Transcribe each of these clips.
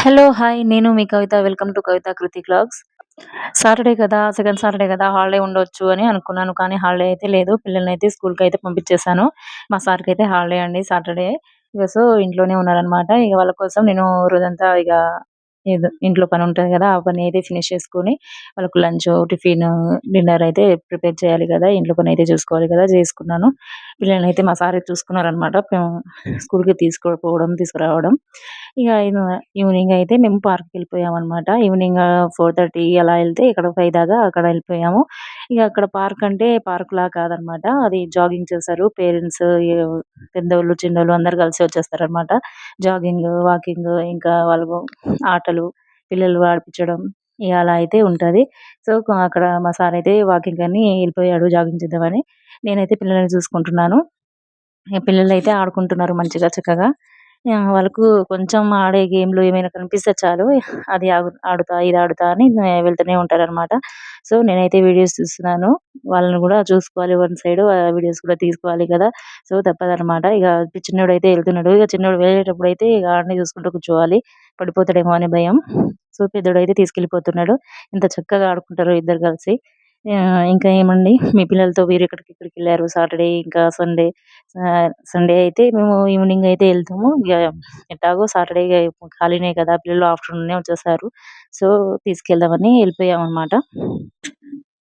Hello! Hi! నేను మీ Kavitha. Welcome to Kavitha Kriti vlogs Saturday కదా! Second Saturday కదా! Holiday ఉండొచ్చు అని అనుకున్నాను. కానీ హాలిడే అయితే లేదు. పిల్లల్ని అయితే స్కూల్కి అయితే పంపించేసాను. మా సార్‌కైతే హాలిడే అండి సాటర్‌డే. ఇక సో, ఇంట్లోనే ఉన్నారనమాట. ఇక వాళ్ళ కోసం నేను రోజంతా ఇక ఏదో ఇంట్లో పని ఉంటుంది కదా ఆ పని అయితే ఫినిష్ చేసుకొని, వాళ్ళకు లంచ్ టిఫిన్ డిన్నర్ అయితే ప్రిపేర్ చేయాలి కదా ఇంట్లో పని అయితే చూసుకోవాలి కదా! చేసుకున్నాను. పిల్లలనైతే మా సారే చూసుకున్నారనమాట. మేము స్కూల్‌కి తీసుకుపోవడం, తీసుకురావడం. ఇను ఈవినింగ్ అయితే మేము పార్క్‌కెళ్ళిపోయామనమాట. ఈవినింగ్ 4:30 అలా ఎళ్తే ఇక్కడ 5 దాకా అక్కడ ఎళ్ళిపోయాము. ఇగ అక్కడ పార్క్ అంటే పార్క్‌లా కాదనమాట. అది జాగింగ్ చేశారు. పేరెంట్స్ పెద్దోళ్ళు, చిన్నోళ్ళు అందరూ కలిసి వచ్చేస్తారనమాట. జాగింగ్, వాకింగ్ ఇంకా వాళ్ళు ఆటలు, పిల్లలు ఆడిపిచ్చడం ఇగ అలా అయితే ఉంటది. సో, అక్కడ మా సారయితే వాకింగ్‌కని ఎళ్ళిపోయాడు జాగింగ్ చేద్దామని. నేనైతే పిల్లల్ని చూసుకుంటున్నాను. పిల్లలు అయితే ఆడుకుంటున్నారు మంచిగా చక్కగా. వాళ్ళకు కొంచెం ఆడే గేమ్‌లు ఏమైనా కనిపిస్తే చాలు అది ఆడుతా, ఇది ఆడుతా అని వెళ్తూనే ఉంటారనమాట. సో, నేనైతే వీడియోస్ చూస్తున్నాను వాళ్ళని కూడా చూసుకోవాలి వన్ సైడ్ వీడియోస్ కూడా తీసుకోవాలి కదా! సో, తప్పదనమాట. చిన్నవాడు అయితే వెళ్తున్నాడు ఇక చిన్నోడు వెళ్ళేటప్పుడు అయితే ఇక ఆడని చూసుకుంటూ కూర్చోవాలి. పడిపోతాడేమో అని భయం. సో, పెద్దోడైతే తీసుకెళ్ళిపోతున్నాడు. ఎంత చక్కగా ఆడుకుంటారో ఇద్దరు కలిసి. ఇంకా ఏమండి మీ పిల్లలతో వేరెక్కడికి ఎక్కడికెళ్ళారు సాటర్‌డే ఇంకా సండే? సండే అయితే మేము ఈవినింగ్ అయితే వెళ్తాము ఇక ఎట్లాగో సాటర్‌డే ఖాళీనే కదా! పిల్లలు ఆఫ్టర్‌నూనే వచ్చేసారు సో, తీసుకెళ్దామని వెళ్ళిపోయాం అనమాట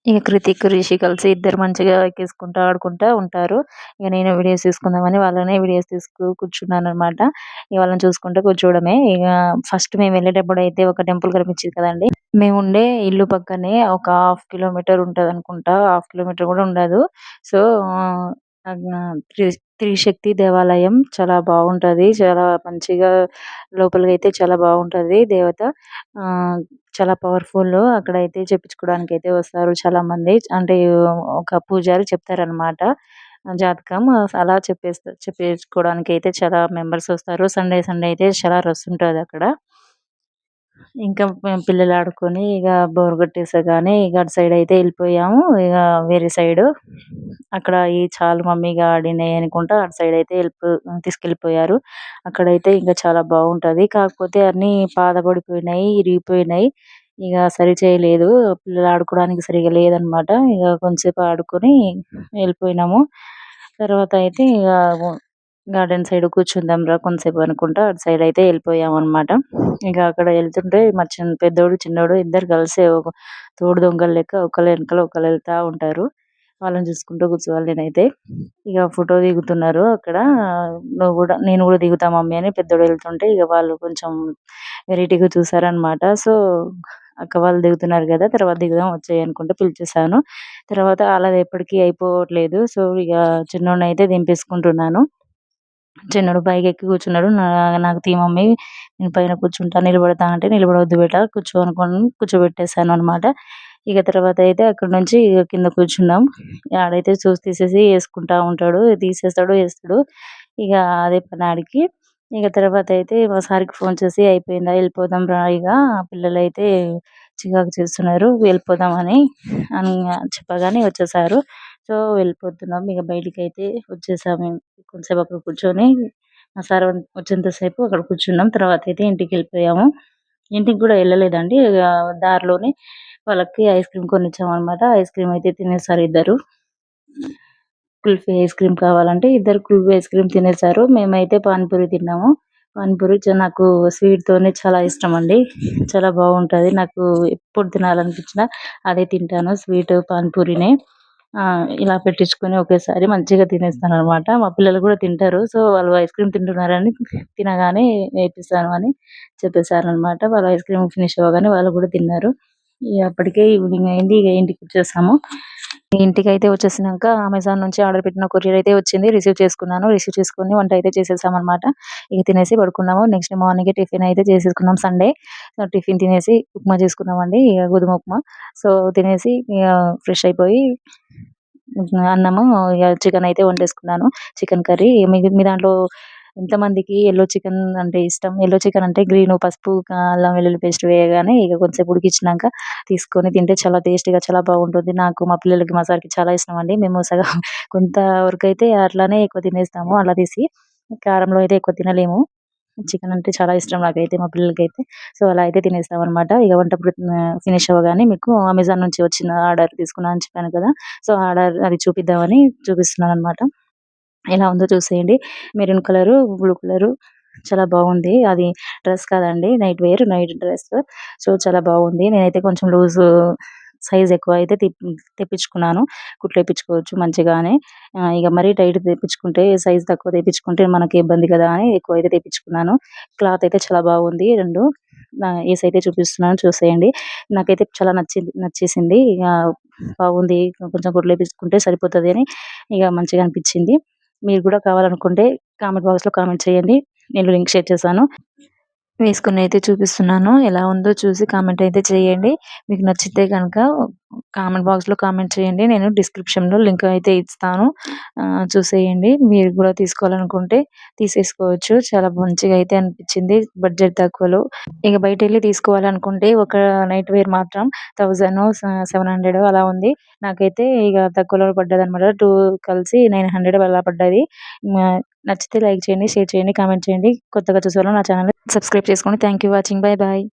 ఇక కృతిక్, రిషి కలిసి ఇద్దరు మంచిగా ఎక్కేసుకుంటూ ఆడుకుంటా ఉంటారు. ఇక నేను వీడియోస్ తీసుకుందామని వాళ్ళనే వీడియోస్ తీసుకు కూర్చున్నాను అనమాట ఇక వాళ్ళని చూసుకుంటూ కూర్చోవడమే. ఇక ఫస్ట్ మేము వెళ్ళేటప్పుడు అయితే ఒక టెంపుల్ కనిపించింది కదండీ! మేముండే ఇల్లు పక్కనే ఒక హాఫ్ కిలోమీటర్ ఉంటదనుకుంటా. హాఫ్ కిలోమీటర్ కూడా ఉండదు. సో, త్రిశక్తి దేవాలయం చాలా బాగుంటది చాలా మంచిగా లోపలికి అయితే చాలా బాగుంటది దేవత. ఆ చాలా పవర్‌ఫుల్. అక్కడైతే అయితే వస్తారు చాలా మంది అంటే ఒక పూజారి చెప్తారనమాట. జాతకం అలా చెప్పేస్తా అయితే చాలా మెంబర్స్ వస్తారు. సండే సండే అయితే చాలా రష్ ఉంటదక్కడ. ఇంకా మేము పిల్లలు ఆడుకొని ఇక బోర్ కొట్టేసగానే ఇక అటు సైడ్ అయితే వెళ్ళిపోయాము ఇక వేరే సైడు. అక్కడ ఈ చాలు మమ్మీ ఇక ఆడినాయి అనుకుంటా అటు సైడ్ అయితే ఎళ్ళిపో తీసుకెళ్ళిపోయారు. అక్కడైతే ఇంకా చాలా బాగుంటుంది కాకపోతే అన్నీ పాతబడిపోయినాయి, ఇరిగిపోయినాయి. ఇక సరి చేయలేదు. పిల్లలు ఆడుకోవడానికి సరిగ్గా లేదనమాట. ఇక కొంతసేపు ఆడుకొని వెళ్ళిపోయినాము తర్వాత అయితే ఇక గార్డెన్ సైడ్ కూర్చుందాంరా కొంతసేపు అనుకుంటా అటు సైడ్ అయితే వెళ్ళిపోయాం అనమాట ఇంకా అక్కడ వెళ్తుంటే మా చిన్న పెద్దోడు, చిన్నోడు ఇద్దరు కలిసి ఒక తోడు దొంగలు లెక్క ఒకళ్ళ వెనకాల ఒకళ్ళు వెళ్తా ఉంటారు. వాళ్ళని చూసుకుంటూ కూర్చోవాలి నేనైతే. ఇక ఫోటో దిగుతున్నారు అక్కడ. నువ్వు కూడా నేను కూడా దిగుతా మమ్మీ అని పెద్దోడు వెళ్తుంటే ఇక వాళ్ళు కొంచెం వెరైటీగా చూసారనమాట. సో, అక్క వాళ్ళు దిగుతున్నారు కదా తర్వాత దిగుదాం వచ్చాయి అనుకుంటే పిలిచేసాను. తర్వాత అలా ఎప్పటికీ అయిపోవట్లేదు. సో, ఇక చిన్నోడిని అయితే దింపేసుకుంటున్నాను. చిన్నోడు ఎక్కి కూర్చున్నాడు. నాకు తీ మమ్మీ నేను పైన కూర్చుంటా, నిలబడతా అంటే నిలబడొద్దు బేటా కూర్చో అనుకోని కూర్చోబెట్టేసాననమాట. ఇక తర్వాత అయితే అక్కడి నుంచి ఇక కింద కూర్చున్నాం. ఆడైతే చూసి తీసేసి వేసుకుంటా ఉంటాడు. తీసేస్తాడు, వేస్తాడు ఇక అదే పని ఆడికి. ఇక తర్వాత అయితే మా సార్‌కి ఫోన్ చేసి అయిపోయిందా వెళ్ళిపోదాం రా ఇగ పిల్లలైతే చికాకు చేస్తున్నారు. వెళ్ళిపోదామని అని చెప్పగానే వచ్చేసారు. సో, వెళ్ళిపోతున్నాం. ఇక బయటికి అయితే వచ్చేసాము. కొంతసేపు అక్కడ కూర్చొని మా సార్ వచ్చేంత సేపు అక్కడ కూర్చున్నాం. తర్వాత అయితే ఇంటికి వెళ్ళిపోయాము ఇంటికి కూడా వెళ్ళలేదండి దారిలోనే వాళ్ళకి ఐస్ క్రీమ్ కొనిచ్చామనమాట. ఐస్ క్రీమ్ అయితే తినేసారు ఇద్దరు. కుల్ఫీ ఐస్ క్రీమ్ కావాలంటే ఇద్దరు కుల్ఫీ ఐస్ క్రీమ్ తినేసారు. మేమైతే పానీపూరి తిన్నాము. పానీపూరి నాకు స్వీట్‌తోనే చాలా ఇష్టం అండి చాలా బాగుంటుంది నాకు ఎప్పుడు తినాలనిపించినా అదే తింటాను స్వీట్ పానీపూరినే. ఇలా పెట్టించుకొని ఒకేసారి మంచిగా తినేస్తాననమాట. మా పిల్లలు కూడా తింటారు. సో, వాళ్ళు ఐస్ క్రీమ్ తింటున్నారని తినగానే ఏపిస్తాను అని చెప్పేసారనమాట. వాళ్ళు ఐస్ క్రీమ్ ఫినిష్ అవ్వగానే వాళ్ళు కూడా తిన్నారు. అప్పటికే ఈవినింగ్ అయింది. ఇక ఇంటికి వచ్చేసాము ఇంటికి ఇంటికైతే వచ్చేసినాక అమెజాన్ నుంచి ఆర్డర్ పెట్టిన కొరియర్ అయితే వచ్చింది. రిసీవ్ చేసుకున్నాను. రిసీవ్ చేసుకొని వంట అయితే చేసేసామనమాట. ఇక తినేసి పడుకున్నాము. నెక్స్ట్ మార్నింగ్ మార్నింగే టిఫిన్ అయితే చేసేసుకున్నాం సండే. టిఫిన్ తినేసి ఉప్మా చేసుకున్నామండి. ఇక గోధుమ ఉప్మా. సో, తినేసి ఫ్రెష్ అయిపోయి అన్నము చికెన్ అయితే వండేసుకున్నాను. చికెన్ కర్రీ మీ మీ దాంట్లో ఎంతమందికి ఎల్లో చికెన్ అంటే ఇష్టం? ఎల్లో చికెన్ అంటే గ్రీన్ పసుపు, అల్లం వెల్లుల్లి పేస్ట్ వేయగానే ఇక కొంచెంసేపు ఉడికించినాక తీసుకొని తింటే చాలా టేస్టీగా చాలా బాగుంటుంది నాకు, మా పిల్లలకి, మా సార్‌కి చాలా ఇష్టం అండి మేము సగం కొంతవరకు అయితే అట్లానే ఎక్కువ తినేస్తాము అలా తీసి. కారంలో అయితే ఎక్కువ తినలేము. చికెన్ అంటే చాలా ఇష్టం నాకైతే మా పిల్లలకి అయితే సో అలా అయితే తినేస్తాం అనమాట ఇక వంట ఫినిష్ అవ్వగానే మీకు అమెజాన్ నుంచి వచ్చిన ఆర్డర్ తీసుకున్నాను అని చెప్పాను కదా సో ఆర్డర్ అది చూపిద్దామని చూపిస్తున్నాను అనమాట ఎలా ఉందో చూసేయండి. Maroon colour blue colour. చాలా బాగుంది. అది డ్రెస్ కాదండి. Night wear night dress. So చాలా బాగుంది. నేనైతే కొంచెం లూజ్ సైజ్ ఎక్కువ అయితే తెప్పించుకున్నాను. కుట్లు వేయించుకోవచ్చు మంచిగానే. ఇక మరీ టైట్ తెప్పించుకుంటే సైజ్ తక్కువ తెప్పించుకుంటే మనకి ఇబ్బంది కదా అని ఎక్కువ అయితే తెప్పించుకున్నాను. క్లాత్ అయితే చాలా బాగుంది. రెండు ఏస్ అయితే చూపిస్తున్నాను. చూసేయండి. నాకైతే చాలా నచ్చింది నచ్చేసింది. ఇక బాగుంది. కొంచెం కుట్లు వేయించుకుంటే సరిపోతుంది అని ఇక మంచిగా అనిపించింది. మీరు కూడా కావాలనుకుంటే కామెంట్ బాక్స్లో కామెంట్ చేయండి. నేను లింక్ షేర్ చేశాను. వేసుకుని అయితే చూపిస్తున్నాను. ఎలా ఉందో చూసి కామెంట్ అయితే చేయండి. మీకు నచ్చితే కనుక కామెంట్ బాక్స్లో కామెంట్ చేయండి. నేను డిస్క్రిప్షన్లో లింక్ అయితే ఇస్తాను. చూసేయండి. మీరు కూడా తీసుకోవాలనుకుంటే తీసేసుకోవచ్చు. చాలా మంచిగా అయితే అనిపించింది బడ్జెట్ తక్కువలో. ఇక బయట వెళ్ళి తీసుకోవాలనుకుంటే ఒక నైట్ వేర్ మాత్రం థౌజండ్ సెవెన్ హండ్రెడ్ అలా ఉంది. నాకైతే ఇక తక్కువలో పడ్డది అనమాట టూ కలిసి నైన్ హండ్రెడ్ అలా పడ్డది. నచ్చితే లైక్ చేయండి షేర్ చేయండి కామెంట్ చేయండి. కొత్తగా చూసే వాళ్ళు నా ఛానల్ సబ్స్క్రైబ్ చేసుకోండి. Thank you watching bye bye